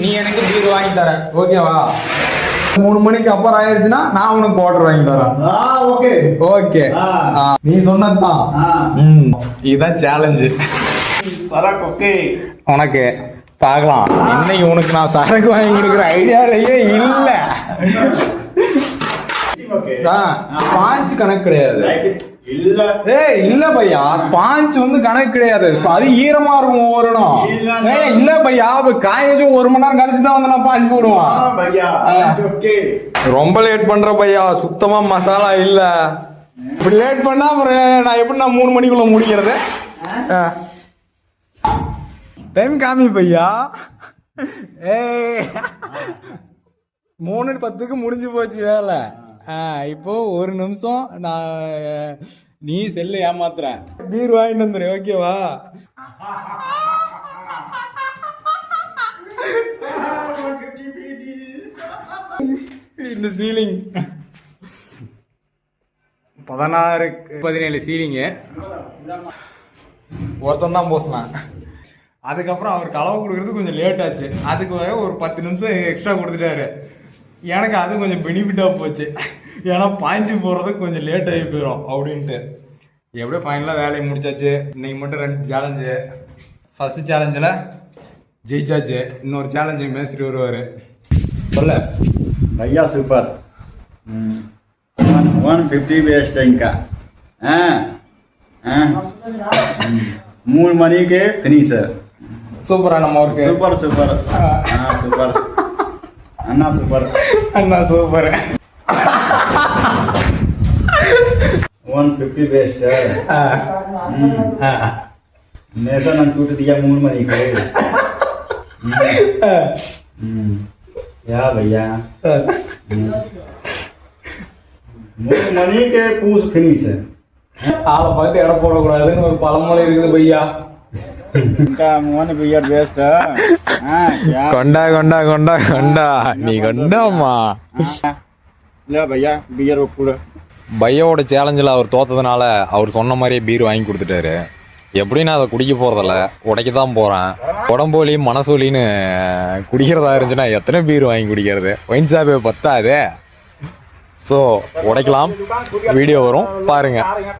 நீ எனக்கு பீர் வாங்கி தர ஓகேவா மூணு மணிக்கு அப்புறம் ஆயிருச்சுன்னா நான் உனக்கு குவார்டர் வாங்கி தரேன். Okay okay. நீ. ம் இதுதான் சேலஞ்சு சரக்கு ஓகே உனக்கு பார்க்கலாம். இன்னைக்கு உனக்கு நான் சரக்கு வாங்கி கொடுக்குற ஐடியாலேயே இல்ல. பாஞ்சு கணக்கு கிடையாது. இல்ல. ஏய் இல்ல பையா. பாஞ்சு வந்து கணக்கு கிடையாது. அது ஈரமா இருக்கும் ஒவ்வொரு இடம். ஏய் இல்ல. பையா. வச்சு ஒரு மணி நேரம் கழிச்சு தான் வந்து நான் பாஞ்சு போடுவான். பையா. ஆ. ஓகே ரொம்ப லேட் பண்ற பையா. சுத்தமா மசாலா இல்ல. இப்படி லேட் பண்ணா அப்புறம் நான் எப்படி நான் மூணு மணிக்குள்ள முடிக்கிறது? டைம் காமி பையா. ஏய். மூணு பத்துக்கு முடிஞ்சு போச்சு வேலை. ஆ, இப்போ ஒரு நிமிஷம் நான் நீ செல்லு ஏமாத்துற பீர் வாங்கிட்டு வந்துரு ஓகேவா இந்த சீலிங் பதினாறு பதினேழு சீலிங்கு ஒருத்தன் தான் போசினான் அதுக்கப்புறம் அவருக்கு அளவு கொடுக்கறது கொஞ்சம் லேட் ஆச்சு. அதுக்கு ஒரு பத்து நிமிஷம் எக்ஸ்ட்ரா கொடுத்துட்டாரு. எனக்கு அது கொஞ்சம் பெனிஃபிட்டாக போச்சு. ஏன்னா பாய்ஞ்சி போகிறது கொஞ்சம் லேட் ஆகி போயிடும் அப்படின்ட்டு. எப்படியோ ஃபைனலாக வேலையை முடிச்சாச்சு. இன்றைக்கி மட்டும் ரெண்டு சேலஞ்சு ஃபஸ்ட்டு சேலஞ்சில் ஜெயிச்சாச்சு. இன்னொரு சேலஞ்சு மேஸ்திரி வருவார். சொல்ல. ஐயா சூப்பர் ம். ஒன் ஃபிஃப்டி பேஸ்டங்கா ஆ? ஆ? மூணு மணிக்கு ஃபினிஷர் சூப்பராக நம்ம ஒர்க்கு சூப்பர் சூப்பர் ஆ. சூப்பர் அண்ணா சூப்பர். அண்ணா சூப்பர். ஒன் ஃபிஃப்டி பேஸ்ட் நேசா நான் கூட்டத்தியா மூணு மணிக்கு. யா பையா? மூணு மணிக்கு பூஸ் ஃபினிஷ் ஆளை பார்த்து இடம் போடக்கூடாதுன்னு ஒரு பழமொழி இருக்குது பையா. கொண்டா கொண்டா கொண்டா కొండా நீ కొండాமா பையோட சேலஞ்சில் அவர் தோத்ததுனால அவர் சொன்ன மாதிரியே பீர் வாங்கி கொடுத்துட்டாரு. எப்படியும் நான் அதை குடிக்க போகிறதில்ல உடைக்க தான் போகிறேன் உடம்போலி மனசோலின்னு குடிக்கிறதா இருந்துச்சுன்னா எத்தனை பீர் வாங்கி குடிக்கிறது? ஒயின் ஷாப்பே பத்தாதே. ஸோ உடைக்கலாம். வீடியோ வரும். பாருங்கள்